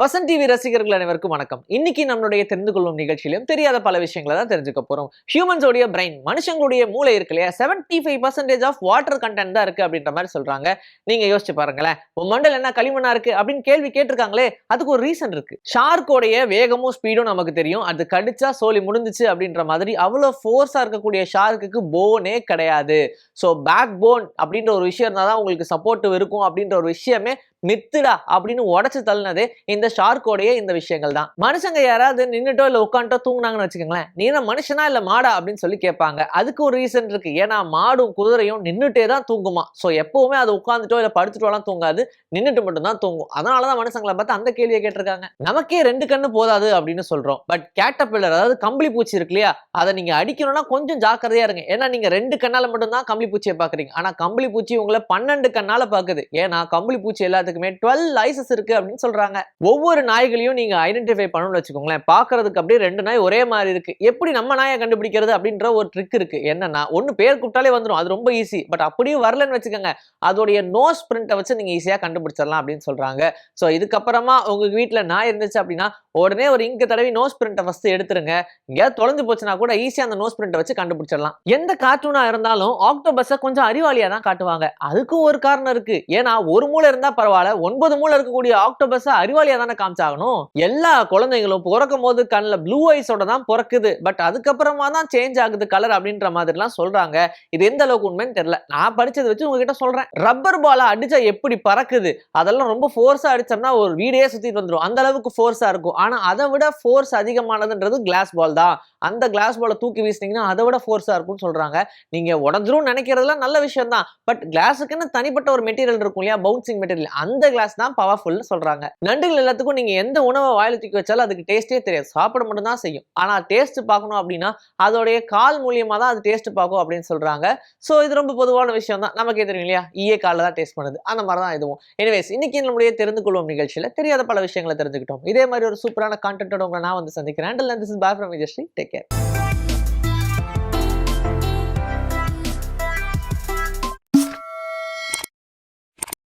Vasanth TV ரசிகர்கள் அனைவருக்கும் வணக்கம். இன்னைக்கு நம்மளுடைய தெரிந்து கொள்ளும் நிகழ்ச்சியிலும் தெரியாத பல விஷயங்களை தான் தெரிஞ்சுக்க போறோம். ஹியூமன்ஸோடைய பிரெயின் மனுஷங்களுடைய மூளை இருக்கு இல்லையா? Seventy five percentage of water content தான் இருக்கு அப்படின்ற மாதிரி சொல்றாங்க. நீங்க யோசிச்சு பாருங்களேன். உன் மண்டல் என்ன களிமண்ணா இருக்கு அப்படின்னு கேள்வி கேட்டிருக்காங்களே அதுக்கு ஒரு ரீசன் இருக்கு. ஷார்க்கோடைய வேகமும் ஸ்பீடும் நமக்கு தெரியும். அது கடிச்சா சோலி முடிஞ்சுச்சு அப்படின்ற மாதிரி அவ்வளோ ஃபோர்ஸா இருக்கக்கூடிய ஷார்க்குக்கு போனே கிடையாது. ஸோ பேக் போன் அப்படின்ற ஒரு விஷயம் இருந்தால் தான் உங்களுக்கு சப்போர்ட் இருக்கும் அப்படின்ற ஒரு விஷயமே மித்துடா அப்படின்னு உடச்சு தள்ளினது இந்த ஷார்க்கோடைய இந்த விஷயங்கள் தான். மனுஷங்க யாராவது நின்றுட்டோ இல்லை உட்காந்துட்டோ தூங்கினாங்கன்னு வச்சுக்கோங்களேன் நீ என்ன மனுஷனா இல்லை மாடா அப்படின்னு சொல்லி கேட்பாங்க. அதுக்கு ஒரு ரீசன் இருக்கு. ஏன்னா மாடும் குதிரையும் நின்றுட்டே தான் தூங்குமா. ஸோ எப்பவுமே அது உட்காந்துட்டோ இல்லை படுத்துட்டோலாம் தூங்காது. நின்றுட்டு மட்டும் தான் தூங்கும். அதனாலதான் மனுஷங்களை பார்த்து அந்த கேள்வியை கேட்டிருக்காங்க. நமக்கே ரெண்டு கண்ணு போதாது அப்படின்னு சொல்றோம். பட் கேட்டபில்லர் அதாவது கம்பளி பூச்சி இருக்கு இல்லையா அதை நீங்க அடிக்கணும்னா கொஞ்சம் ஜாக்கிரதையா இருங்க. ஏன்னா நீங்க ரெண்டு கண்ணால மட்டும் தான் கம்பளி பூச்சியை பாக்குறீங்க ஆனா கம்பளி பூச்சி உங்களை பன்னெண்டு கண்ணால பாக்குது ஏன்னா கம்பளி பூச்சி எல்லாத்துக்குமே டுவெல் ஐசஸ் இருக்கு அப்படின்னு சொல்றாங்க. ஒவ்வொரு ஒவ்வொரு நாய்களையும் நீங்க ஐடென்டிஃபை பண்ணணும்னு வச்சுக்கோங்களேன். பாக்குறதுக்கு அப்படியே ரெண்டு நாய் ஒரே மாதிரி இருக்கு. எப்படி நம்ம நாயை கண்டுபிடிக்கிறது அப்படின்ற ஒரு ட்ரிக் இருக்கு. என்னன்னா ஒன்னு பேர் கூப்பிட்டாலே வந்துடும் அது ரொம்ப ஈஸி பட் அப்படியும் வரலன்னு வச்சுக்கோங்க. அதோடைய நோஸ் பிரிண்ட்டை வச்சு நீங்க ஈஸியா கண்டுபிடிச்சிடலாம் அப்படின்னு சொல்றாங்க. ஸோ இதுக்கப்புறமா உங்க வீட்டில் நாய் இருந்துச்சு அப்படின்னா உடனே ஒரு இங்க தடவை நோஸ் பிரிண்ட்டை ஃபஸ்ட் எடுத்துருங்க. எங்கேயாவது தொலைஞ்சு போச்சுன்னா கூட ஈஸியாக அந்த நோஸ் பிரிண்ட்டை வச்சு கண்டுபிடிச்சிடலாம். எந்த கார்ட்டூனா இருந்தாலும் ஆக்டோபஸை கொஞ்சம் அறிவாளியா தான் காட்டுவாங்க. அதுக்கும் ஒரு காரணம் இருக்கு. ஏன்னா ஒரு மூளை இருந்தா பரவாயில்ல. ஒன்பது மூளை இருக்கக்கூடிய ஆக்டோபஸை அறிவாளியா தானே காமிச்சாகணும்? எல்லா குழந்தைங்களும் பிறக்கும் போது கண்ணில் ப்ளூ ஐஸோட தான் பிறக்குது. பட் அதுக்கப்புறமா தான் சேஞ்ச் ஆகுது கலர் அப்படின்ற மாதிரிலாம் சொல்றாங்க. இது எந்த அளவுக்கு உண்மைன்னு தெரியல. நான் படிச்சதை வச்சு உங்ககிட்ட சொல்றேன். ரப்பர் பாலை அடிச்சா எப்படி பறக்குது? அதெல்லாம் ரொம்ப ஃபோர்ஸா அடிச்சோம்னா ஒரு வீடே சுத்திட்டு வந்துடும் அந்த அளவுக்கு ஃபோர்ஸா இருக்கும். ஆனா அதை விட ஃபோர்ஸ் அதிகமானதுன்றது கிளாஸ் பால் தான். அந்த கிளாஸ் பாலை தூக்கி வீசினீங்கன்னா அதை விட ஃபோர்ஸா இருக்கும்னு சொல்றாங்க. நீங்க உடஞ்சிரும் நினைக்கிறதுலாம் நல்ல விஷயம் தான். பட் கிளாஸுக்குன்னு தனிப்பட்ட ஒரு மெட்டீரியல் இருக்கும் இல்லையா? பவுன்சிங் மெட்டீரியல் அந்த கிளாஸ் தான் பவர்ஃபுல்னு சொல்றாங்க. நண்டுகள் எல்லாத்துக்கும் நீங்க எந்த உணவை வாயில் தூக்கி வச்சாலும் அதுக்கு டேஸ்டே தெரியாது. சாப்பிட மட்டும்தான் செய்யும். ஆனா டேஸ்ட் பார்க்கணும் அப்படின்னா அதோடைய கால் மூலியமாக தான் அது டேஸ்ட் பார்க்கும் அப்படின்னு சொல்றாங்க. ஸோ இது ரொம்ப பொதுவான விஷயம் தான். நமக்கே தெரியும் இல்லையா? ஈய காலில் தான் டேஸ்ட் பண்ணுது. அந்த மாதிரி தான் இதுவும். எனிவேஸ் இன்னைக்கு நம்மளுடைய தெரிந்து கொள்வோம் நிகழ்ச்சியில் தெரியாத பல விஷயங்களை தெரிஞ்சுக்கிட்டோம். இதே மாதிரி ஒரு சூப்பரான கான்டென்ட்டோட உங்களை நான் வந்து சந்திக்கிறேன். And this is bye from Vijayasri take care